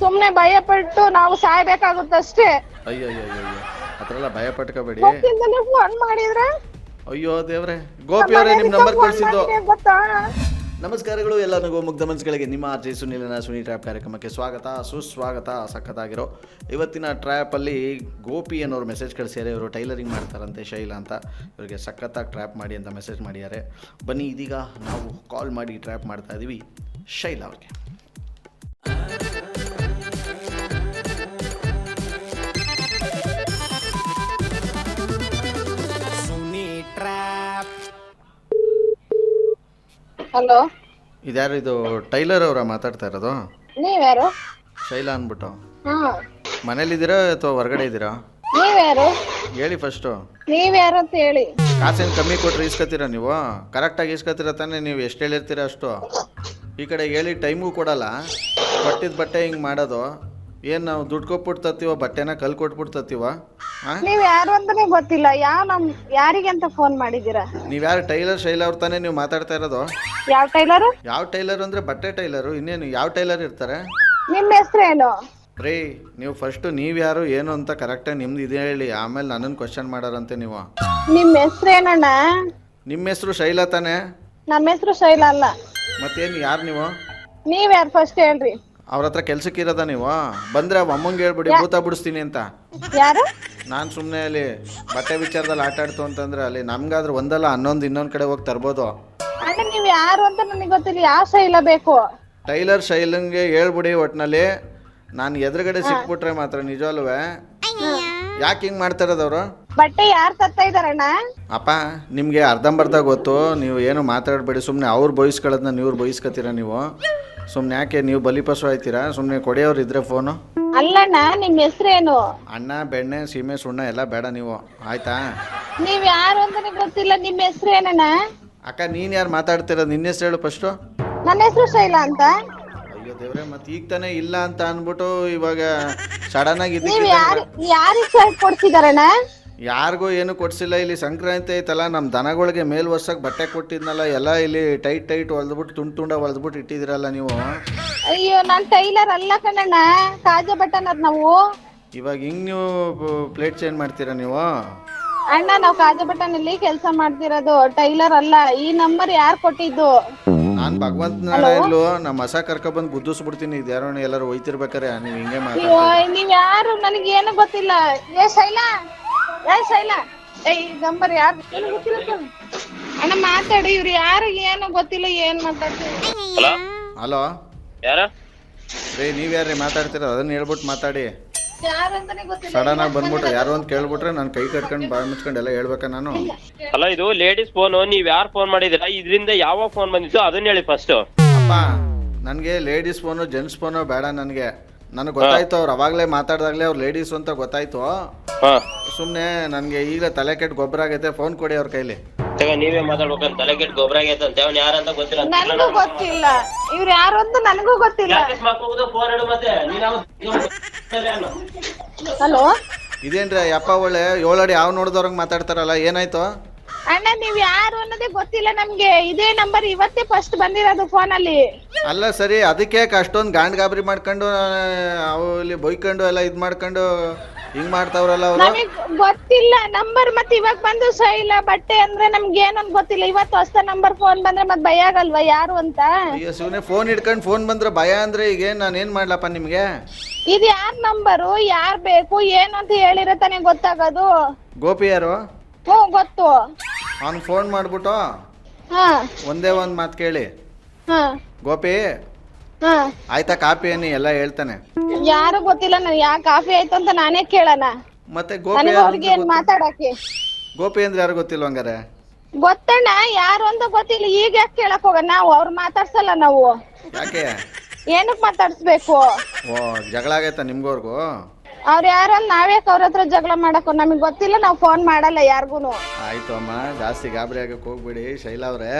ಸುಮ್ನೆ ಭಯ ಪಟ್ಟು ನಾವು ಸಾಯ್ಬೇಕಾಗುತ್ತಷ್ಟೇ. ಅಯ್ಯೋ ಅಯ್ಯೋ ಅಯ್ಯೋ ಅಯ್ಯೋ ಎಲ್ಲ ಭಯ ಪಟ್ಕೋಬೇಡಿ ಗೊತ್ತಿಲ್ಲದೆ ಫೋನ್ ಮಾಡಿದ್ರೆ? ಅಯ್ಯೋ ದೇವ್ರೆ ಗೋಪಿ ಅವರೇ ನಿಮ್ಮ ನಂಬರ್ ಕಳಿಸಿದ್ದು. ಗೊತ್ತಾ? ನಮಸ್ಕಾರಗಳು ಎಲ್ಲರಿಗೂ ಮುಗ್ಧ ಮನಸ್ಸುಗಳಿಗೆ. ನಿಮ್ಮ ಆರ್ ಜೆ ಸುನಿಲನ ಸುನಿ ಟ್ರ್ಯಾಪ್ ಕಾರ್ಯಕ್ರಮಕ್ಕೆ ಸ್ವಾಗತ ಸುಸ್ವಾಗತ ಸಖತ್ತಾಗಿರೋ. ಇವತ್ತಿನ ಟ್ರ್ಯಾಪಲ್ಲಿ ಗೋಪಿ ಅನ್ನೋರು ಮೆಸೇಜ್ ಕಳಿಸ್ಯಾರೆ ಇವರು ಟೈಲರಿಂಗ್ ಮಾಡ್ತಾರಂತೆ ಶೈಲಾ ಅಂತ. ಇವರಿಗೆ ಸಖತ್ತಾಗಿ ಟ್ರ್ಯಾಪ್ ಮಾಡಿ ಅಂತ ಮೆಸೇಜ್ ಮಾಡಿದ್ದಾರೆ. ಬನ್ನಿ ಇದೀಗ ನಾವು ಕಾಲ್ ಮಾಡಿ ಟ್ರ್ಯಾಪ್ ಮಾಡ್ತಾ ಇದ್ದೀವಿ ಶೈಲಾ ಅವ್ರಿಗೆ. ಹಲೋ. ಇದ್ಯಾರು ಇದು ಟೈಲರ್ ಅವರ ಮಾತಾಡ್ತಾ ಇರೋದು? ನೀವ್ಯಾರು? ಶೈಲಾ ಅಂದ್ಬಿಟ್ಟು. ಹಾ. ಮನೇಲಿದ್ದೀರಾ ಅಥವಾ ಹೊರಗಡೆ ಇದ್ದೀರಾ? ನೀವ್ಯಾರು? ಹೇಳಿ ಫಸ್ಟು. ನೀವ್ಯಾರು ಅಂತ ಹೇಳಿ. ಕಾಸೇನು ಕಮ್ಮಿ ಕೊಟ್ರೆ ಇಸ್ಕೊತೀರಾ ನೀವು? ಕರೆಕ್ಟಾಗಿ ಇಸ್ಕೊತೀರ ತಾನೇ ನೀವು ಎಷ್ಟು ಹೇಳಿರ್ತೀರ ಅಷ್ಟು? ಈ ಕಡೆ ಹೇಳಿ ಟೈಮು ಕೊಡಲ್ಲ. ಕೊಟ್ಟಿದ್ದ ಬಟ್ಟೆ ಹಿಂಗೆ ಮಾಡೋದು. ಏನು ನಾವು ದುಡ್ಡು ಕೊಟ್ಬಿಟ್ಟು ತತ್ತೀವ ಬಟ್ಟೆನ ಕಲ್ ಕೊಟ್ಬಿಟ್ಟು ತತ್ತೀವ ನೀವ್ ಯಾರು ಅಂತಾನೆ ಗೊತ್ತಿಲ್ಲ. ಯಾವ ನಮ್ ಯಾರಿಗೆ ಅಂತ ಫೋನ್ ಮಾಡಿದೀರಾ ನೀವ್ ಯಾರು ಟೈಲರ್ ಶೈಲ ಅವ್ರ ತಾನೇ ನೀವು ಮಾತಾಡ್ತಾ ಇರೋದು? ಯಾವ ಟೈಲರ್? ಯಾವ ಟೈಲರ್ ಅಂದ್ರೆ ಬಟ್ಟೆ ಟೈಲರ್ ಇನ್ನೇನು ಯಾವ ಟೈಲರ್ ಇರ್ತಾರೆ? ನಿಮ್ ಏನು? ರೀ ನೀವು ಫಸ್ಟ್ ನೀವ್ ಯಾರು ಏನು ಅಂತ ಕರೆಕ್ಟಾಗಿ ನಿಮ್ದು ಇದೆ ಹೇಳಿ ಆಮೇಲೆ ನನ್ನನ್ನು ಕ್ವಶನ್ ಮಾಡಾರಂತೆ ನೀವು. ನಿಮ್ ಏನಣ್ಣ? ನಿಮ್ಮ ಹೆಸರು ಶೈಲಾ ತಾನೇ? ನಮ್ಮ ಹೆಸರು ಶೈಲಾ ಅಲ್ಲ. ಮತ್ತೇನು ಯಾರು ನೀವು? ನೀವ್ ಯಾರು ಫಸ್ಟ್ ಹೇಳ್ರಿ. ಅವ್ರ ಹತ್ರ ಕೆಲ್ಸಕ್ಕೆ ಇರೋದ ನೀವು? ಬಂದ್ರೆ ಅವ್ ಅಮ್ಮಂಗೆ ಹೇಳ್ಬಿಡಿ ಭೂತ ಬಿಡಿಸ್ತೀನಿ ಅಂತ. ಯಾರು? ನಾನು ಸುಮ್ಮನೆ ಅಲ್ಲಿ ಬಟ್ಟೆ ವಿಚಾರದಲ್ಲಿ ಆಟ ಆಡ್ತು ಅಂತಂದ್ರೆ ಅಲ್ಲಿ ನಮ್ಗಾದ್ರೆ ಒಂದಲ್ಲ ಹನ್ನೊಂದು ಇನ್ನೊಂದು ಕಡೆ ಹೋಗಿ ತರ್ಬೋದು. ಅಣ್ಣ ನೀವ್ ಯಾರು ಅಂತ ನನಗೆ ಗೊತ್ತಿಲ್ಲ ಯಾವ ಶೈಲ ಬೇಕು? ಟೈಲರ್ ಶೈಲಂಗೆ ಹೇಳ್ಬಿಡಿ ಒಟ್ನಲ್ಲಿ. ನಾನು ಎದುರುಗಡೆ ಸಿಕ್ಬಿಟ್ರೆ ಮಾತ್ರ ನಿಜವಲ್ವೇ ಯಾಕೆ ಹಿಂಗೆ ಮಾಡ್ತಾರದವ್ರು ಬಟ್ಟೆ ಯಾರು ತತ್ತಾ ಇದಾರಣ್ಣ ಅಪ್ಪ ನಿಮಗೆ ಅರ್ಧಂಬರ್ಧ ಗೊತ್ತು ನೀವು ಏನು ಮಾತಾಡಬೇಡಿ ಸುಮ್ಮನೆ ಅವ್ರು ಬಯಸ್ಕೊಳ್ಳೋದನ್ನ ನೀವು ಬಯಸ್ಕೊತೀರ ನೀವು? ಸುಮ್ಮನೆ ಯಾಕೆ ನೀವು ಬಲಿಪಶು ಆಯ್ತೀರಾ? ಸುಮ್ನೆ ಕೊಡೆಯವ್ರು ಇದ್ರೆ ಫೋನು ಅಲ್ಲಣ್ಣ ನಿಮ್ ಏನು ಅಣ್ಣ ಬೆಣ್ಣೆ ಸೀಮೆ ಸುಣ್ಣ ಎಲ್ಲ ಬೇಡ ನೀವು. ಆಯ್ತಾ? ನೀವ್ ಯಾರು ಅಂತಾನೆ ಗೊತ್ತಿಲ್ಲ ನಿಮ್ ಹೆಸರೇನಣ್ಣ? ಅಕ್ಕ ನೀನ್ ಯಾರು ಮಾತಾಡ್ತಿರೋದು? ನಿನ್ನ ಹೆಸರು ಹೇಳು ಫಸ್ಟು ನನ್ನ ಹೆಸರು ಶೈಲಾ ಅಂತ. ಅಯ್ಯೋ ದೇವ್ರೆ ಮತ್ತೆ ಈಗ ತಾನೇ ಇಲ್ಲ ಅಂತ ಅಂದ್ಬಿಟ್ಟು ಇವಾಗ ಸಡನ್ ಆಗಿ ನೀವ್ ಯಾರು ಯಾರಿಗ್ ಶರ್ಟ್ ಕೊಡ್ಸಿದಾರಣ್ಣ ಯಾರಿಗೂ ಏನು ಕೊಡಿಸಿಲ್ಲ. ಇಲ್ಲಿ ಸಂಕ್ರಾಂತಿ ಐತಲ್ಲ ನಮ್ಮ ದನಗಳಿಗೆ ಮೇಲ್ ವರ್ಷಕ್ಕೆ ಬಟ್ಟೆ ಕೊಟ್ಟಿದ್ನಲ್ಲ ಎಲ್ಲ ಇಲ್ಲಿ ಟೈಟ್ ಟೈಟ್ ಹೊಲ್ದ್ಬಿಟ್ಟು ತುಂಡು ತುಂಡ ಹೊಲ್ದ್ಬಿಟ್ಟು ಇಟ್ಟಿದ್ದೀರಲ್ಲ ನೀವು? ಅಯ್ಯೋ ನಾನು ಟೈಲರ್ ಅಲ್ಲ ಕಣಣ್ಣ ಕಾಜ ಬಟ್ಟನರ್ ನಾವು. ಇವಾಗ ಹಿಂಗ್ ನೀವು ಪ್ಲೇಟ್ ಚೇಂಜ್ ಮಾಡ್ತೀರಾ ನೀವು? ಅಣ್ಣ ನಾವು ಕಾಜ ಬಟ್ಟನಲ್ಲಿ ಕೆಲಸ ಮಾಡ್ತಿರೋದು ಟೈಲರ್ ಅಲ್ಲ ಈ ನಂಬರ್ ಯಾರು ಕೊಟ್ಟಿದ್ದು? ನಾನು ಭಗವಂತ ಇಲ್ಲೂ ನಮ್ಮ ಹಸ ಕರ್ಕೊಬಂದು ಗುದ್ದಿಸ್ಬಿಡ್ತೀನಿ ಇದು ಯಾರೋ ಎಲ್ಲರೂ ಒಯ್ತಿರ್ಬೇಕಾರೆ ನೀವು ಹಿಂಗೆ ಮಾತಾಡ್ತೀರಿ ನೀವ್ ಯಾರು ನನಗೆ ಏನು ಗೊತ್ತಿಲ್ಲ. ಏ ಶೈಲಾ ಏ ಶೈಲ. ಏ ಈ ನಂಬರ್ ಯಾರು ಏನು ಗೊತ್ತಿಲ್ಲ. ಅಣ್ಣ ಮಾತಾಡಿ. ಇವ್ರು ಯಾರು ಏನು ಗೊತ್ತಿಲ್ಲ ಏನ್ ಮಾತಾಡ್ತೀವಿ ಹಲೋ? ಹಲೋ? ಯಾರ? ರೀ ನೀವ್ಯಾರ್ರಿ ಮಾತಾಡ್ತೀರ ಅದನ್ನ ಹೇಳ್ಬಿಟ್ಟು ಮಾತಾಡಿ. ಯಾರು ಅಂತಾನೆ ಗೊತ್ತಿಲ್ಲ. ಸಡನ್ ಆಗಿ ಬಂದ್ಬಿಟ್ರೆ ಯಾರೋ ಅಂತ ಕೇಳ್ಬಿಟ್ರೆ ನಾನು ಕೈ ಕಟ್ಕೊಂಡು ಬಾಯಿ ಮುಚ್ಕೊಂಡು ಎಲ್ಲ ಹೇಳ್ಬೇಕಾ ನಾನು. ಹಲೋ ಇದು ಲೇಡೀಸ್ ಫೋನ್. ನೀವ್ ಯಾರು ಫೋನ್ ಮಾಡಿದಿರಾ ಇದರಿಂದ ಯಾವ ಫೋನ್ ಬಂದಿತ್ತು? ಅದನ್ನ ಹೇಳಿ ಫಸ್ಟ್ ಅಪ್ಪ ನನಗೆ ಲೇಡೀಸ್ ಫೋನು ಜೆಂಟ್ಸ್ ಫೋನು ಬೇಡ ನನಗೆ. ನನಗೆ ಗೊತ್ತಾಯ್ತು ಅವ್ರು ಅವಾಗಲೇ ಮಾತಾಡ್ದಾಗ್ಲೇ ಅವ್ರು ಲೇಡೀಸ್ ಅಂತ ಗೊತ್ತಾಯ್ತು. ಹಾ. ಸುಮ್ಮನೆ ನನಗೆ ಈಗಲೇ ತಲೆ ಕೆಟ್ಟು ಗೊಬ್ಬರ ಆಗೈತೆ ಫೋನ್ ಕೊಡಿ ಅವ್ರ ಕೈಲಿ. ತಗ ನೀವೇ ಮಾತಾಡ್ಬೇಕಂತ ತಲೆ ಕೆಟ್ಟು ಗೊಬ್ಬರ ಆಗೈತೆ ಅಂತ. ಅವ್ನು ಯಾರಂತ ಗೊತ್ತಿಲ್ಲ. ನನಗೂ ಗೊತ್ತಿಲ್ಲ. ಇವ್ರು ಯಾರು ಅಂತ ನನಗೂ ಗೊತ್ತಿಲ್ಲ. ಮತ್ತೆ. ನೀನ್ ಹಲೋ ಇದೇನ್ರಿ ಅಪ್ಪ ಒಳ್ಳೆ ಏಳಡಿ ಯಾವ ನೋಡಿದವ್ರಂಗೆ ಮಾತಾಡ್ತಾರಲ್ಲ ಏನಾಯ್ತು? ಅಣ್ಣ ನೀವ್ ಯಾರು ಅನ್ನೋದೇ ಗೊತ್ತಿಲ್ಲ ನಮ್ಗೆ. ಇದೇ ನಂಬರ್ ಇವತ್ತೇ ಫಸ್ಟ್ ಬಂದಿರೋದು ಫೋನ್ ಅಲ್ಲಿ. ಅಲ್ಲ ಸರಿ ಅದಕ್ಕೆ ಅಷ್ಟೊಂದು ಗಾಂಡ್ ಗಾಬರಿ ಮಾಡ್ಕೊಂಡು ಅವು ಇಲ್ಲಿ ಬೈಕೊಂಡು ಎಲ್ಲ ಇದು ಮಾಡ್ಕೊಂಡು ಹಿಂಗ್ ಮಾಡ್ತಾವ್ರಲ್ಲ ಅವರು? ನಮಗ್ ಗೊತ್ತಿಲ್ಲ. ನಂಬರ್ ಮತ್ತೆ ಇವಾಗ ಬಂದು ಇಲ್ಲ. ಬಟ್ಟೆ ಅಂದ್ರೆ ನಮ್ಗೆ ಏನಂತ ಗೊತ್ತಿಲ್ಲ. ಇವತ್ತು ಹೊಸ ನಂಬರ್ ಫೋನ್ ಬಂದ್ರೆ ಮತ್ ಭಯ ಆಗಲ್ವಾ? ಯಾರು ಅಂತ? ಅಯ್ಯೋ ಸುಮ್ಮನೆ ಫೋನ್ ಇಟ್ಕೊಂಡು ಫೋನ್ ಬಂದ್ರೆ ಭಯ ಅಂದ್ರೆ ಈಗ ಏನು ನಾನು ಏನ್ ಮಾಡ್ಲಪ್ಪ ನಿಮ್ಗೆ? ಇದು ಯಾರ್ ನಂಬರು ಯಾರ್ ಬೇಕು? ಏನು ಅಂತ ಹೇಳಿದ್ರೆ ತಾನೇ ಗೊತ್ತಾಗೋದು. ಗೋಪಿ ಯಾರು? ಹ್ಞೂ ಗೊತ್ತು. ಅವ್ನಿಗೆ ಫೋನ್ ಮಾಡ್ಬಿಟ್ಟು ಹಾ. ಒಂದೇ ಒಂದ್ ಮಾತು ಕೇಳಿ. ಹಾ. ಗೋಪಿ ಹಾ. ಆಯ್ತಾ ಕಾಫಿ ಏನು ಎಲ್ಲ ಹೇಳ್ತಾನೆ. ಯಾರು ಗೊತ್ತಿಲ್ಲ ನನ್ ಯಾ ಕಾಫಿ ಆಯ್ತು ಅಂತ ನಾನೇ ಕೇಳಣ ಮತ್ತೆ ಗೋಪಿ ನನಗೆ ಯಾರು ಅವ್ರಿಗೆ ಅಂತ ಏನ್ ಗೊತ್ತು- ಮಾತಾಡಕ್ಕೆ? ಗೋಪಿ ಅಂದ್ರೆ ಯಾರು ಗೊತ್ತಿಲ್ಲ ಹಂಗಾರೆ? ಗೊತ್ತಣ್ಣ ಯಾರು ಅಂತ ಗೊತ್ತಿಲ್ಲ. ಈಗ ಯಾಕೆ ಕೇಳಕ್ ಹೋಗ ನಾವು ಅವ್ರು ಮಾತಾಡ್ಸಲ್ಲ ನಾವು. ಯಾಕೆ? ಏನಕ್ ಮಾತಾಡ್ಸ್ಬೇಕು? ಓ ಜಗಳ ಆಗೈತಾ ನಿಮ್ಗೋರ್ಗು ಅವ್ರ ಯಾರನ್ನ ನಾವ್ಯಾಕೆ ಅವ್ರ ಹತ್ರ ಜಗಳ ಮಾಡಕ್ ನಮಗ್ ಗೊತ್ತಿಲ್ಲ ನಾವ್ ಫೋನ್ ಮಾಡಲ್ಲ ಯಾರ್ಗುನು. ಆಯ್ತು ಅಮ್ಮ ಜಾಸ್ತಿ ಗಾಬರಿ ಆಗಕ್ ಹೋಗ್ಬೇಡಿ ಶೈಲಾ ಅವ್ರೆ.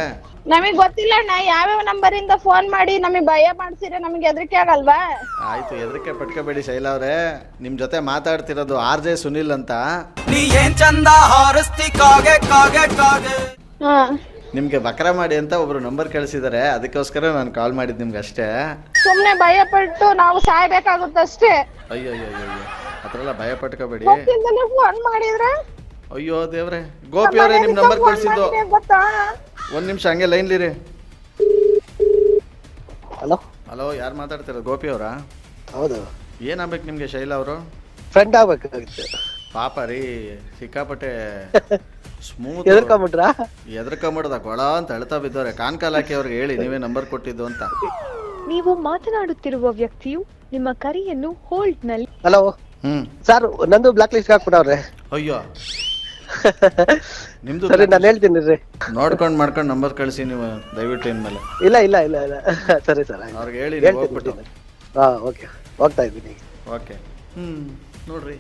ನಮಗ್ ಗೊತ್ತಿಲ್ಲ ಅಣ್ಣ ಯಾವ್ಯಾವ ನಂಬರ್ ಇಂದ ಫೋನ್ ಮಾಡಿ ನಮಗ್ ಭಯ ಮಾಡ್ಸಿರ ನಮ್ಗೆ ಹೆದರಿಕೆ ಆಗಲ್ವಾ? ಆಯ್ತು ಎದಕ್ಕೆ ಪಟ್ಕೋಬೇಡಿ ಶೈಲಾ ಅವ್ರೆ. ನಿಮ್ ಜೊತೆ ಮಾತಾಡ್ತಿರೋದು ಆರ್ ಜೆ ಸುನಿಲ್ ಅಂತ. ನೀ ಏನ್ ಚಂದ ಹಾರಿಸ್ತಿ ಕಾಗೆ ಕಾಗೆ ಕಾಗೆ. ಹಾ. ನಿಮಗೆ ಬಕರ ಮಾಡಿ ಅಂತ ಒಬ್ರು ನಂಬರ್ ಕಳಿಸಿದ್ದಾರೆ ಅದಕ್ಕೋಸ್ಕರ ನಾನು ಕಾಲ್ ಮಾಡಿದ್ದು ನಿಮ್ಗೆ ಅಷ್ಟೇ. ಸುಮ್ನೆ ಭಯ ಪಟ್ಟು ನಾವು ಸಾಯ್ಬೇಕಾಗುತ್ತಷ್ಟೇ ಅಯ್ಯೋ ಅಯ್ಯೋ ಅಯ್ಯೋ ಅಯ್ಯೋ. ಆ ಥರ ಎಲ್ಲ ಭಯ ಪಟ್ಕೋಬೇಡಿ. ಫೋನ್ ಮಾಡಿದ್ರೆ? ಅಯ್ಯೋ ದೇವ್ರೆ. ಗೋಪಿ ಅವರೇ ನಿಮ್ಮ ನಂಬರ್ ಕಳಿಸಿದ್ದು. ಗೊತ್ತಾ? ಒಂದು ನಿಮಿಷ ಹಂಗೆ ಲೈನ್ಲಿರಿ ಹಲೋ? ಹಲೋ ಯಾರು ಮಾತಾಡ್ತಿರೋದು? ಗೋಪಿ ಅವರಾ? ಹೌದು. ಏನಾಗ್ಬೇಕು ನಿಮಗೆ ಶೈಲಾ ಅವರು? ಫ್ರೆಂಡ್ ಆಗ್ಬೇಕಾಗಿತ್ತು. ಪಾಪ ರೀ ಸಿಕ್ಕಾಪಟ್ಟೆ ಸ್ಮೂತ್ ಎದ್ರಕೊಂಬಿಟ್ರಾ? ಎದ್ರಕೊಂಬಿಡ್ದ ಕೊಳ ಅಂತ ಅಳ್ತಾ ಬಿದ್ದವ್ರೆ. ಕಾನ್ ಕಾಲ್ ಹಾಕಿ ಅವ್ರಿಗೆ ಹೇಳಿ ನೀವೇ ನಂಬರ್ ಕೊಟ್ಟಿದ್ದು ಅಂತ. ನೀವು ಮಾತನಾಡುತ್ತಿರುವ ವ್ಯಕ್ತಿಯು ನಿಮ್ಮ ಕರೆಯನ್ನು ಹೋಲ್ಡ್ನಲ್ಲಿ ಹಲೋ ಹ್ಮ್. ಸರ್ ನಂದು ಬ್ಲಾಕ್ ಲಿಸ್ಟ್ ಹಾಕ್ಬಿಟ್ಟವ್ರೆ. ಅಯ್ಯೋ. ನಿಮ್ದು ಸರಿ ನಾನು ಹೇಳ್ತೀನಿ ರೀ. ನೋಡ್ಕೊಂಡು ಮಾಡ್ಕೊಂಡು ನಂಬರ್ ಕಳಿಸಿ ನೀವು ದಯವಿಟ್ಟು ಇನ್ಮೇಲೆ ಇಲ್ಲ ಇಲ್ಲ ಇಲ್ಲ ಇಲ್ಲ. ಸರಿ ಸರ್ ಆಯ್ತು. ಅವ್ರಿಗೆ ಹೇಳಿ ನೀವು ಹೇಳ್ತೀನಿ ಹೋಗ್ಬಿಟ್ಟು. ಹೇಳ್ತೀನಿ. ಹಾ ಓಕೆ ಹೋಗ್ತಾ ಇದ್ದೀನಿ. ಓಕೆ ಹ್ಮ್ ನೋಡ್ರಿ.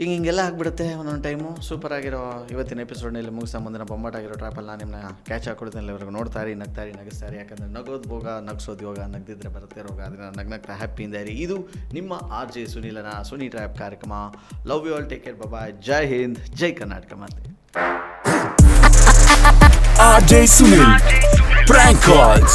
ಹಿಂಗೆ ಹಿಂಗೆಲ್ಲ ಆಗ್ಬಿಡುತ್ತೆ ಒಂದೊಂದು ಟೈಮು ಸೂಪರ್ ಆಗಿರೋ ಇವತ್ತಿನ ಎಪಿಸೋಡ್ನಲ್ಲಿ ಮುಗಿಸ ಮುಂದಿನ ಬೊಂಬಾಟಾಗಿರೋ ಟ್ರಾಪಲ್ಲಿ ನಾನು ನಿಮ್ಮನ್ನ ಕ್ಯಾಚ್ ಹಾಕೊಡ್ತೀನಿ ಇವ್ರಿಗೆ ನೋಡ್ತಾರೆ, ನಗ್ತಾರಿ, ನಗಿಸ್ತಾರೆ. ಯಾಕಂದರೆ ನಗೋದು ಭೋಗ, ನಗ್ಸೋದು ಯೋಗ, ನಗ್ದಿದ್ರೆ ಬರುತ್ತೆ ರೋಗ. ಅದನ್ನು ನಗ್ ನಗ್ತಾ ಹ್ಯಾಪಿಯಿಂದ ಇರಿ. ಇದು ನಿಮ್ಮ ಆರ್ ಜೆ ಸುನೀಲನ ಸುನಿ ಟ್ರಾಪ್ ಕಾರ್ಯಕ್ರಮ. Love you all take care bye ಜೈ ಹಿಂದ್, ಜೈ ಕರ್ನಾಟಕ ಮಾತೆ. RJ Sunil prank calls.